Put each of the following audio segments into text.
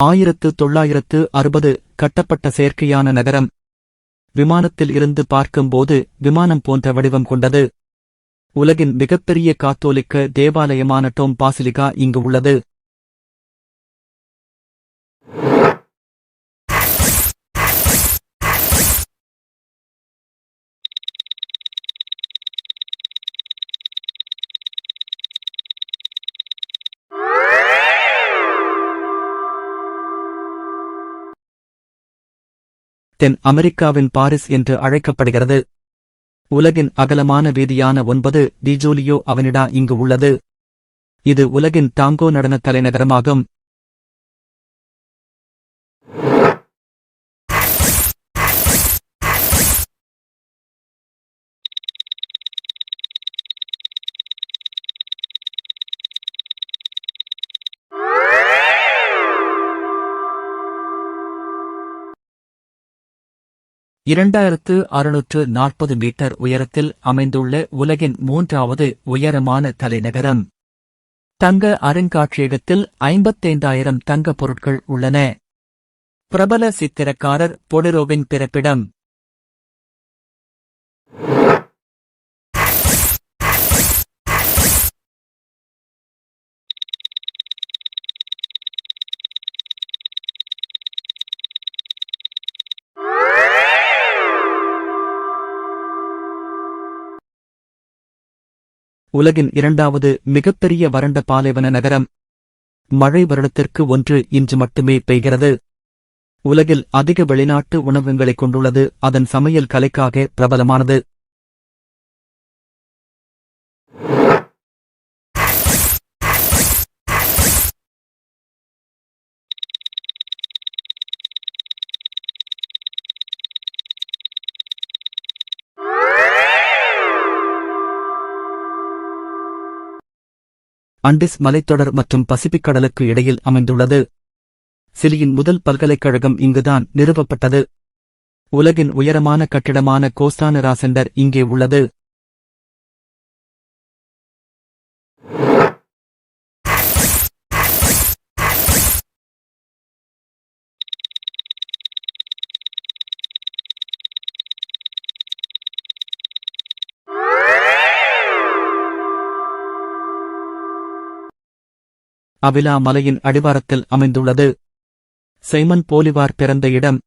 ஆயிரத்து தொள்ளாயிரத்து அறுபது கட்டப்பட்ட செயற்கையான நகரம் விமானத்தில் இருந்து பார்க்கும்போது விமானம் போன்ற வடிவம் கொண்டது. உலகின் மிகப்பெரிய காத்தோலிக்க தேவாலயமான டோம் பாசிலிகா இங்கு உள்ளது. தென் அமெரிக்காவின் பாரிஸ் என்று அழைக்கப்படுகிறது. உலகின் அகலமான வீதியான ஒன்பது டிஜோலியோ அவனிடா இங்கு உள்ளது. இது உலகின் டாங்கோ நடன தலைநகரமாகும் இரண்டாயிரத்து அறுநூற்று நாற்பது மீட்டர் உயரத்தில் அமைந்துள்ள உலகின் மூன்றாவது உயரமான தலைநகரம். தங்க அருங்காட்சியகத்தில் ஐம்பத்தைந்தாயிரம் தங்கப் பொருட்கள் உள்ளன. பிரபல சித்திரக்காரர் பொடிரோவின் பிறப்பிடம். உலகின் இரண்டாவது மிகப்பெரிய வறண்ட பாலைவன நகரம். மழை வருடத்திற்கு ஒன்று இன்று மட்டுமே பெய்கிறது. உலகில் அதிக வெளிநாட்டு உணவகங்களைக் கொண்டுள்ளது. அதன் சமையல் கலைக்காக பிரபலமானது. அண்டிஸ் மலைத்தொடர் மற்றும் பசிபிக் கடலுக்கு இடையில் அமைந்துள்ளது. சிலியின் முதல் பல்கலைக்கழகம் இங்குதான் நிறுவப்பட்டது. உலகின் உயரமான கட்டிடமான கோஸ்டானரா சென்டர் இங்கே உள்ளது. அவிலா மலையின் அடிவாரத்தில் அமைந்துள்ளது. சைமன் போலிவார் பிறந்த இடம்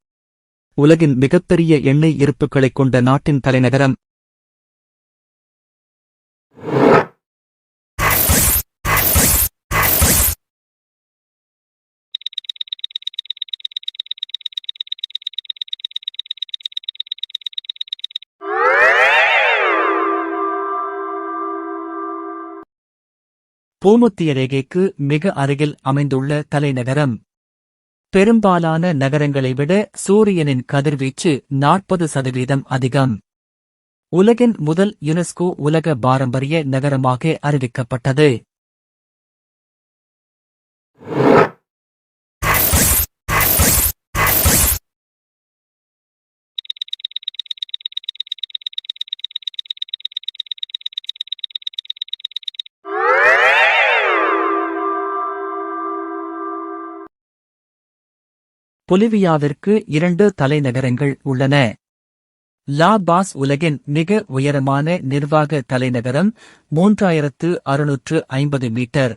உலகின் மிகப்பெரிய எண்ணெய் இருப்புகளைக் கொண்ட நாட்டின் தலைநகரம். பூமத்திய ரேகைக்கு மிக அருகில் அமைந்துள்ள தலைநகரம். பெரும்பாலான நகரங்களை விட சூரியனின் கதிர்வீச்சு நாற்பது சதவீதம் அதிகம். உலகின் முதல் யுனெஸ்கோ உலக பாரம்பரிய நகரமாக அறிவிக்கப்பட்டது. பொலிவியாவிற்கு இரண்டு தலைநகரங்கள் உள்ளன. லா பாஸ் உலகின் மிக உயரமான நிர்வாக தலைநகரம் மூன்றாயிரத்து அறுநூற்று ஐம்பது மீட்டர்.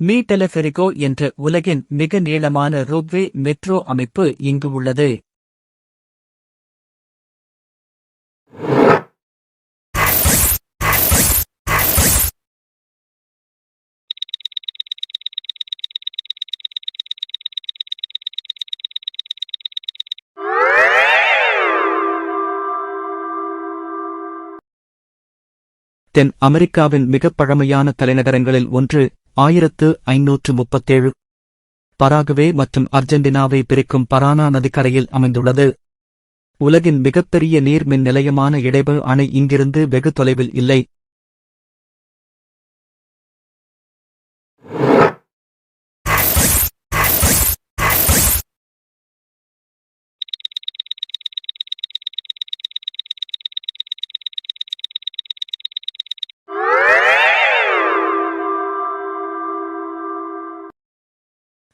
மீ டெலஃபெரிகோ என்ற உலகின் மிக நீளமான ரோப்வே மெட்ரோ அமைப்பு இங்கு உள்ளது. தென் அமெரிக்காவின் மிகப் பழமையான தலைநகரங்களில் ஒன்று ஆயிரத்து ஐநூற்று முப்பத்தேழு. பராகுவே மற்றும் அர்ஜென்டினாவை பிரிக்கும் பரானா நதிக்கரையில் அமைந்துள்ளது. உலகின் மிகப்பெரிய நீர்மின் நிலையமான இடைவு அணை இங்கிருந்து வெகு தொலைவில் இல்லை.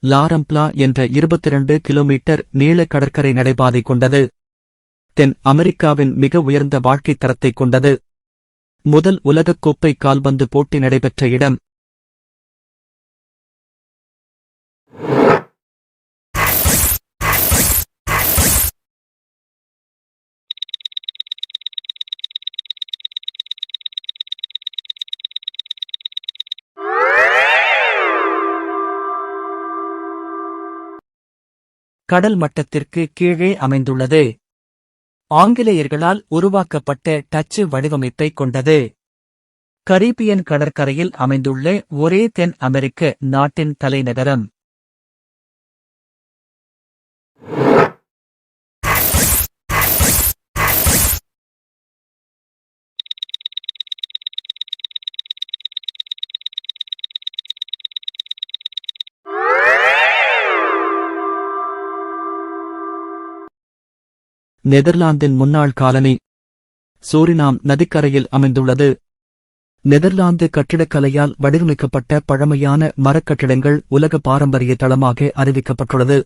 லாரம்ப்லா என்ற 22 கிலோமீட்டர் நீள கடற்கரை நடைபாதை கொண்டது. தென் அமெரிக்காவின் மிக உயர்ந்த வாழ்க்கைத் தரத்தைக் கொண்டது. முதல் உலகக்கோப்பை கால்பந்து போட்டி நடைபெற்ற இடம் கடல் மட்டத்திற்கு கீழே அமைந்துள்ளது. ஆங்கிலேயர்களால் உருவாக்கப்பட்ட டச்சு வடிவமைப்பைக் கொண்டது. கரீபியன் கடற்கரையில் அமைந்துள்ள ஒரே தென் அமெரிக்க நாட்டின் தலைநகரம். நெதர்லாந்தின் முன்னாள் காலனி. சூரினாம் நதிக்கரையில் அமைந்துள்ளது. நெதர்லாந்து கட்டிடக்கலையால் வடிவமைக்கப்பட்ட பழமையான மரக்கட்டிடங்கள் உலக பாரம்பரிய தளமாக அறிவிக்கப்பட்டுள்ளது.